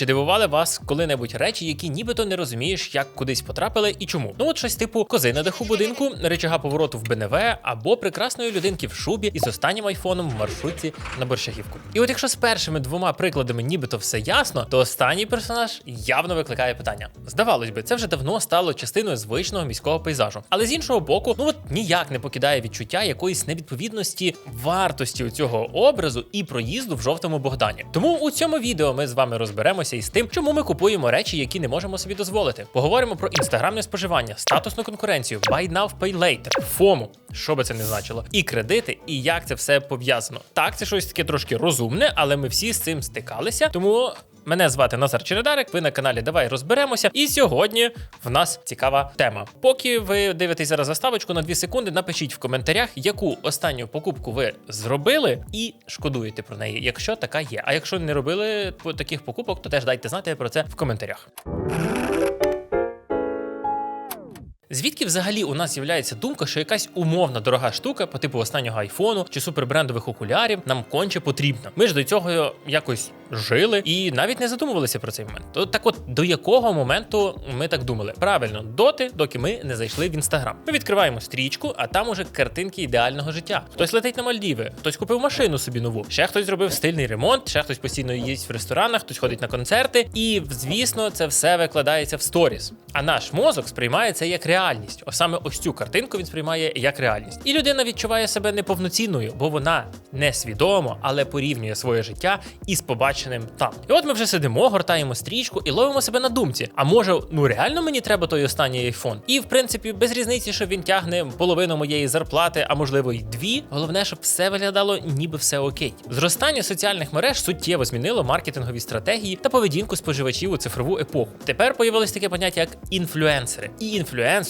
Чи дивували вас коли-небудь речі, які нібито не розумієш, як кудись потрапили і чому? Ну от щось типу кози на даху будинку, речага повороту в БНВ або прекрасної людинки в шубі із останнім айфоном в маршрутці на борщагівку. І от якщо з першими двома прикладами нібито все ясно, то останній персонаж явно викликає питання. Здавалось би, це вже давно стало частиною звичного міського пейзажу. Але з іншого боку, ну от ніяк не покидає відчуття якоїсь невідповідності вартості у цього образу і проїзду в жовтому Богдані. Тому у цьому відео ми з вами розберемося із тим, чому ми купуємо речі, які не можемо собі дозволити. Поговоримо про інстаграмне споживання, статусну конкуренцію, buy now, pay later, фому, що би це не значило, і кредити, і як це все пов'язано. Так, це щось таке трошки розумне, але ми всі з цим стикалися. Тому Мене звати Назар Чередарик, ви на каналі Давай розберемося. І сьогодні в нас цікава тема. Поки ви дивитесь зараз заставочку на 2 секунди, напишіть в коментарях, яку останню покупку ви зробили і шкодуєте про неї, якщо така є. А якщо не робили таких покупок, то теж дайте знати про це в коментарях. Звідки взагалі у нас з'являється думка, що якась умовна дорога штука по типу останнього айфону чи супербрендових окулярів нам конче потрібна? Ми ж до цього якось жили і навіть не задумувалися про цей момент. То так, от до якого моменту ми так думали? Правильно, доти, доки ми не зайшли в інстаграм. Ми відкриваємо стрічку, а там уже картинки ідеального життя. Хтось летить на Мальдіви, хтось купив машину собі нову, ще хтось зробив стильний ремонт, ще хтось постійно їсть в ресторанах, хтось ходить на концерти. І звісно, це все викладається в сторіс. А наш мозок сприймає це як реальність. О, саме ось цю картинку він сприймає як реальність. І людина відчуває себе неповноцінною, бо вона несвідомо, але порівнює своє життя із побаченим там. І от ми вже сидимо, гортаємо стрічку і ловимо себе на думці. А може, ну реально мені треба той останній айфон? І в принципі, без різниці, що він тягне половину моєї зарплати, а можливо й дві. Головне, щоб все виглядало, ніби все окей. Зростання соціальних мереж суттєво змінило маркетингові стратегії та поведінку споживачів у цифрову епоху. Тепер появилось таке поняття як інфлюенсери. І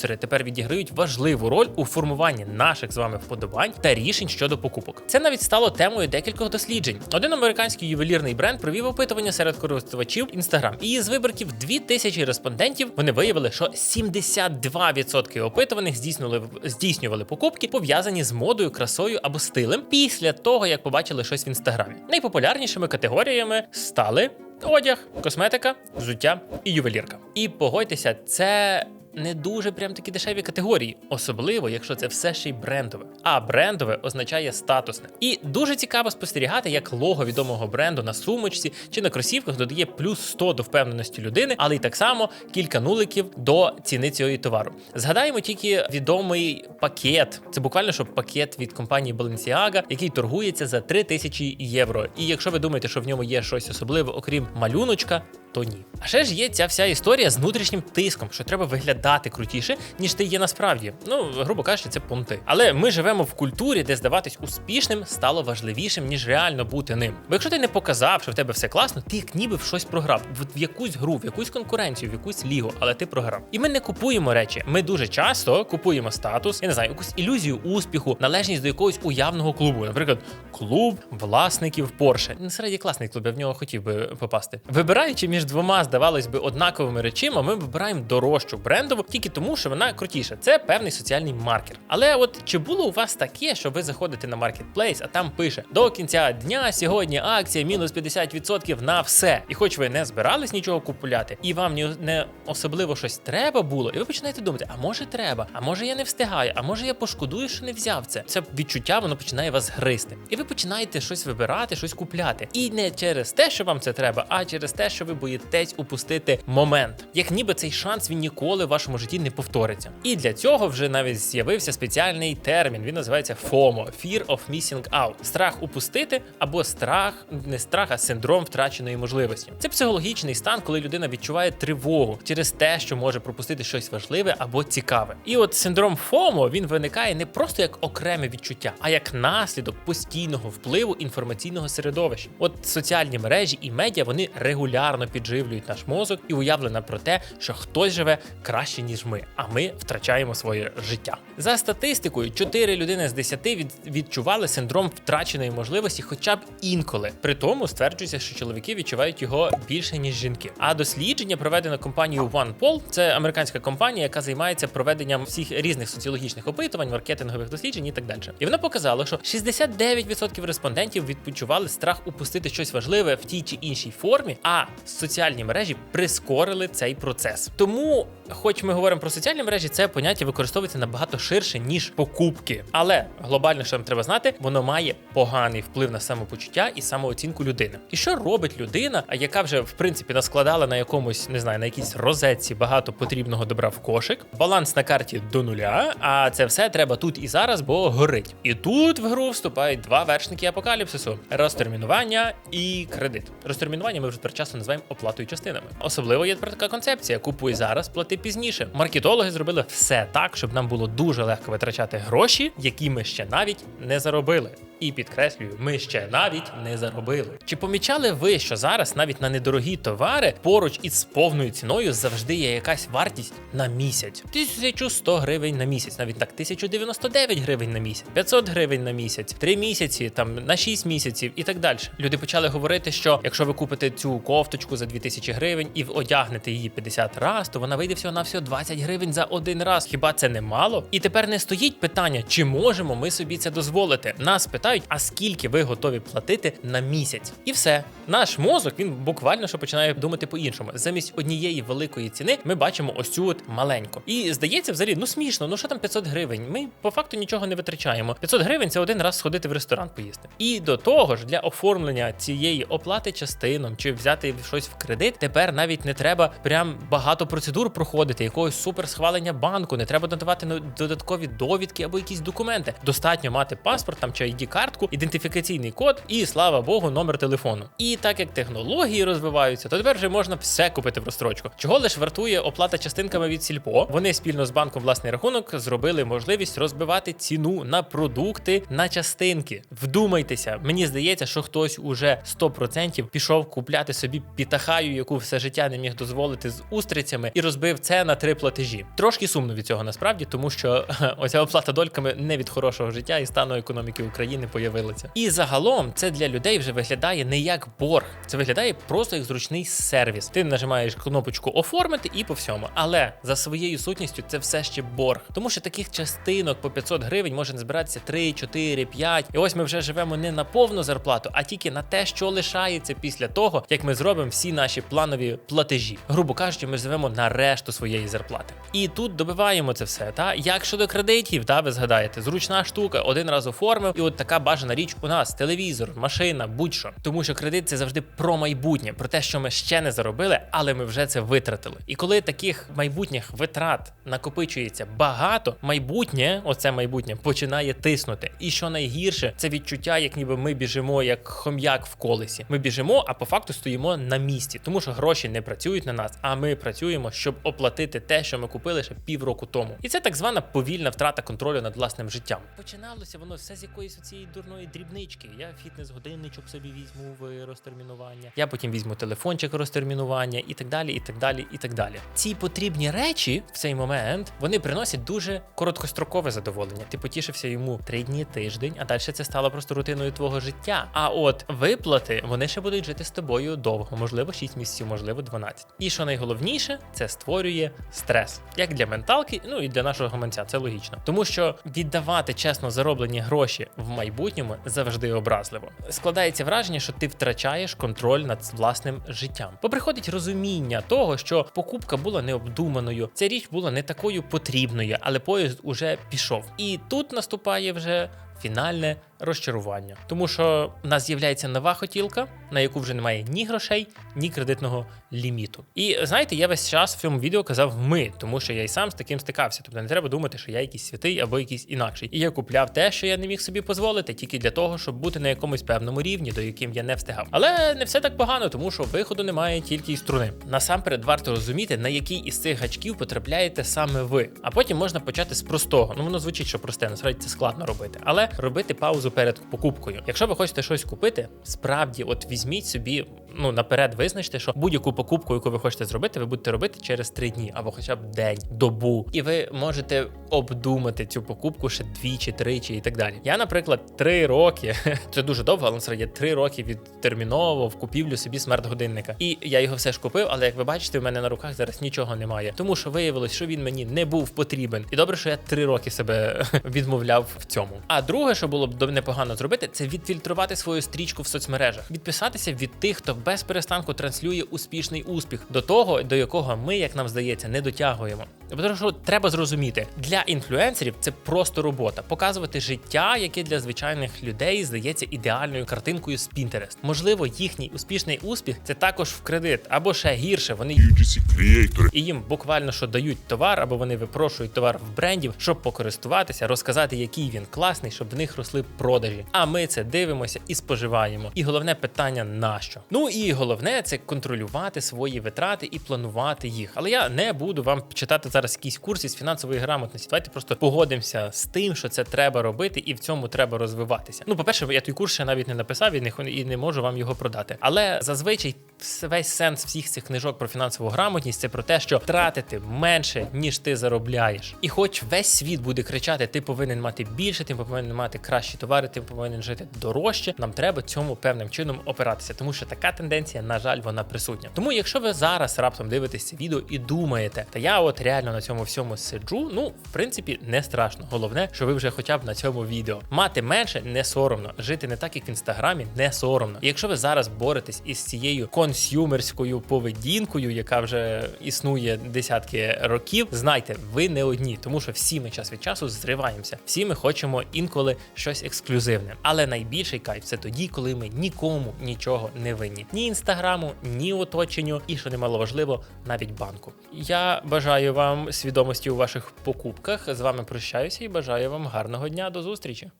інфлюенсери тепер відіграють важливу роль у формуванні наших з вами вподобань та рішень щодо покупок. Це навіть стало темою декількох досліджень. Один американський ювелірний бренд провів опитування серед користувачів Instagram. І з виборків 2000 респондентів вони виявили, що 72% опитуваних здійснювали здійснювали покупки, пов'язані з модою, красою або стилем після того, як побачили щось в інстаграмі. Найпопулярнішими категоріями стали одяг, косметика, взуття і ювелірка. І погодьтеся, це не дуже прям такі дешеві категорії, особливо якщо це все ще й брендове. А брендове означає статусне. І дуже цікаво спостерігати, як лого відомого бренду на сумочці чи на кросівках додає плюс 100 до впевненості людини, але й так само кілька нуликів до ціни цього товару. Згадаємо тільки відомий пакет. Це буквально що пакет від компанії Balenciaga, який торгується за 3000 євро. І якщо ви думаєте, що в ньому є щось особливе, окрім малюночка, то ні. А ще ж є ця вся історія з внутрішнім тиском, що треба виглядати крутіше, ніж ти є насправді. Ну, грубо кажучи, це понти. Але ми живемо в культурі, де здаватись успішним стало важливішим, ніж реально бути ним. Бо якщо ти не показав, що в тебе все класно, ти як ніби в щось програв, в, якусь гру, в якусь конкуренцію, в якусь лігу, але ти програв. І ми не купуємо речі. Ми дуже часто купуємо статус, я не знаю, якусь ілюзію успіху, належність до якогось уявного клубу. Наприклад, клуб власників Порше. Насправді класний клуб, я в нього хотів би попасти. Вибираючи між двома, здавалось би, однаковими речима, ми вибираємо дорожчу брендову тільки тому, що вона крутіша. Це певний соціальний маркер. Але от чи було у вас таке, що ви заходите на маркетплейс, а там пише до кінця дня сьогодні акція мінус 50% на все. І хоч ви не збирались нічого купувати, і вам не особливо щось треба було, і ви починаєте думати, а може треба, а може я не встигаю, а може я пошкодую, що не взяв це. Це відчуття, воно починає вас гризти. І ви починаєте щось вибирати, щось купляти. І не через те, що вам це треба, а через те, що ви боїтесь упустити момент, як ніби цей шанс він ніколи в вашому житті не повториться. І для цього вже навіть з'явився спеціальний термін. Він називається FOMO – Fear of Missing Out. страх упустити або страх, не страх, а синдром втраченої можливості. Це психологічний стан, коли людина відчуває тривогу через те, що може пропустити щось важливе або цікаве. І от синдром FOMO, він виникає не просто як окреме відчуття, а як наслідок постійного впливу інформаційного середовища. От соціальні мережі і медіа вони регулярно підживлюють наш мозок і уявлена про те, що хтось живе краще ніж ми, а ми втрачаємо своє життя. За статистикою, 4 людини з 10 від, відчували синдром втраченої можливості, хоча б інколи. При тому стверджується, що чоловіки відчувають його більше ніж жінки. А дослідження проведено компанією OnePoll, це американська компанія, яка займається проведенням всіх різних соціологічних опитувань, маркетингових досліджень і так далі. І вона показала, що 69% респондентів відчували страх упустити щось важливе в тій чи іншій формі, а соціальні мережі прискорили цей процес. Тому, хоч ми говоримо про соціальні мережі, це поняття використовується набагато ширше ніж покупки. Але глобально, що нам треба знати, воно має поганий вплив на самопочуття і самооцінку людини. І що робить людина, яка вже в принципі наскладала на якомусь, не знаю, на якійсь розетці багато потрібного добра в кошик, баланс на карті до нуля. А це все треба тут і зараз, бо горить. І тут в гру вступають два вершники апокаліпсису: розтермінування і кредит. Розтермінування ми вже тепер часто називаємо оплатою частинами. Особливо є така концепція: купуй зараз, плати пізніше. Маркетологи зробили все так, щоб нам було дуже легко витрачати гроші, які ми ще навіть не заробили. І підкреслюю, ми ще навіть не заробили. Чи помічали ви, що зараз навіть на недорогі товари поруч із повною ціною завжди є якась вартість на місяць? 1100 гривень на місяць, навіть так, 1099 гривень на місяць, 500 гривень на місяць, 3 місяці, там на 6 місяців і так далі. Люди почали говорити, що якщо ви купите цю кофточку за 2000 гривень і одягнете її 50 раз, то вона вийде всього на всього 20 гривень за один раз. Хіба це не мало? І тепер не стоїть питання, чи можемо ми собі це дозволити. Нас питають, а скільки ви готові платити на місяць? І все. Наш мозок він буквально що починає думати по-іншому. Замість однієї великої ціни ми бачимо ось цю от маленьку. І здається, взагалі, ну смішно, ну що там 500 гривень? Ми по факту нічого не витрачаємо. 500 гривень це один раз сходити в ресторан поїсти. І до того ж, для оформлення цієї оплати частином чи взяти щось в кредит, тепер навіть не треба прям багато процедур проходити, якогось супер схвалення банку, не треба надавати ну, додаткові довідки або якісь документи. Достатньо мати паспорт там чи id картку, ідентифікаційний код і слава Богу, номер телефону. І так як технології розвиваються, то тепер вже можна все купити в розстрочку. Чого лише вартує оплата частинками від Сільпо? Вони спільно з банком власний рахунок зробили можливість розбивати ціну на продукти на частинки. Вдумайтеся, мені здається, що хтось уже 100% пішов купляти собі пітахаю, яку все життя не міг дозволити з устрицями, і розбив це на три платежі. Трошки сумно від цього насправді, тому що оця оплата дольками не від хорошого життя і стану економіки України появилася. І загалом це для людей вже виглядає не як борг, це виглядає просто як зручний сервіс. Ти нажимаєш кнопочку оформити і по всьому. Але за своєю сутністю це все ще борг, тому що таких частинок по 500 гривень може збиратися 3, 4, 5. І ось ми вже живемо не на повну зарплату, а тільки на те, що лишається після того, як ми зробимо всі наші планові платежі. Грубо кажучи, ми живемо на решту своєї зарплати. І тут добиваємо це все. Та як щодо кредитів, та ви згадаєте, зручна штука, один раз оформив, і от така бажана річ у нас: телевізор, машина, будь-що. Тому що кредит це завжди про майбутнє, про те, що ми ще не заробили, але ми вже це витратили. І коли таких майбутніх витрат накопичується багато, майбутнє, оце майбутнє, починає тиснути. І що найгірше, це відчуття, як ніби ми біжимо як хом'як в колесі. Ми біжимо, а по факту стоїмо на місці, тому що гроші не працюють на нас, а ми працюємо, щоб оплатити те, що ми купили ще півроку тому. І це так звана повільна втрата контролю над власним життям. Починалося воно все з якоїсь цієї дурної дрібнички. Я фітнес-годинничок собі візьму в розтермінування. Я потім візьму телефончик розтермінування і так далі, і так далі, і так далі. Ці потрібні речі в цей момент вони приносять дуже короткострокове задоволення. Ти потішився йому три дні, тиждень, а далі це стало просто рутиною твого життя. А от виплати вони ще будуть жити з тобою довго, можливо, 6 місяців, можливо, 12. І що найголовніше, це створює стрес, як для менталки, ну і для нашого гаманця. Це логічно, тому що віддавати чесно зароблені гроші в майбутньому завжди образливо. Складається враження, що ти втрачаєш контроль над власним життям. Бо приходить розуміння того, що покупка була необдуманою, ця річ була не такою потрібною, але поїзд уже пішов. І тут наступає вже фінальне розчарування, тому що в нас з'являється нова хотілка, на яку вже немає ні грошей, ні кредитного ліміту. І знаєте, я весь час в цьому відео казав ми, тому що я й сам з таким стикався. Тобто не треба думати, що я якийсь святий або якийсь інакший. І я купляв те, що я не міг собі дозволити, тільки для того, щоб бути на якомусь певному рівні, до яким я не встигав. Але не все так погано, тому що виходу немає тільки із струни. Насамперед варто розуміти, на який із цих гачків потрапляєте саме ви. А потім можна почати з простого. Ну воно звучить, що просте, насправді це складно робити, але робити паузу перед покупкою. Якщо ви хочете щось купити, справді, от візьміть собі ну наперед визначте, що будь-яку покупку, яку ви хочете зробити, ви будете робити через три дні або хоча б день, добу. І ви можете обдумати цю покупку ще двічі, тричі і так далі. Я, наприклад, три роки це дуже довго, але насправді три роки відтерміновував купівлю собі смарт-годинника. І я його все ж купив, але як ви бачите, в мене на руках зараз нічого немає, тому що виявилось, що він мені не був потрібен. І добре, що я три роки себе відмовляв в цьому. А друге, що було б непогано зробити, це відфільтрувати свою стрічку в соцмережах, відписатися від тих, хто без перестанку транслює успішний успіх до того, до якого ми, як нам здається, не дотягуємо. Тому що треба зрозуміти, для інфлюенсерів це просто робота, показувати життя, яке для звичайних людей здається ідеальною картинкою з Pinterest. Можливо, їхній успішний успіх це також в кредит, або ще гірше. Вони UGC Creator. і їм буквально що дають товар, або вони випрошують товар в брендів, щоб покористуватися, розказати, який він класний, щоб в них росли продажі. А ми це дивимося і споживаємо. І головне питання нащо? Ну і головне це контролювати свої витрати і планувати їх. Але я не буду вам читати зараз якісь курси з фінансової грамотності. Давайте просто погодимося з тим, що це треба робити, і в цьому треба розвиватися. Ну, по-перше, я той курс ще навіть не написав і не і не можу вам його продати. Але зазвичай весь сенс всіх цих книжок про фінансову грамотність це про те, що тратити менше, ніж ти заробляєш. І хоч весь світ буде кричати, ти повинен мати більше, ти повинен мати кращі товари, ти повинен жити дорожче. Нам треба цьому певним чином опиратися, тому що така тенденція, на жаль, вона присутня. Тому, якщо ви зараз раптом дивитесь це відео і думаєте, та я от реально на цьому всьому сиджу, ну в принципі не страшно. Головне, що ви вже хоча б на цьому відео. Мати менше не соромно, жити не так, як в інстаграмі, не соромно. І якщо ви зараз боретесь із цією консюмерською поведінкою, яка вже існує десятки років, знайте, ви не одні, тому що всі ми час від часу зриваємося. Всі ми хочемо інколи щось ексклюзивне. Але найбільший кайф це тоді, коли ми нікому нічого не винні. Ні інстаграму, ні оточенню, і що немало важливо, навіть банку. Я бажаю вам свідомості у ваших покупках. З вами прощаюся і бажаю вам гарного дня. До зустрічі.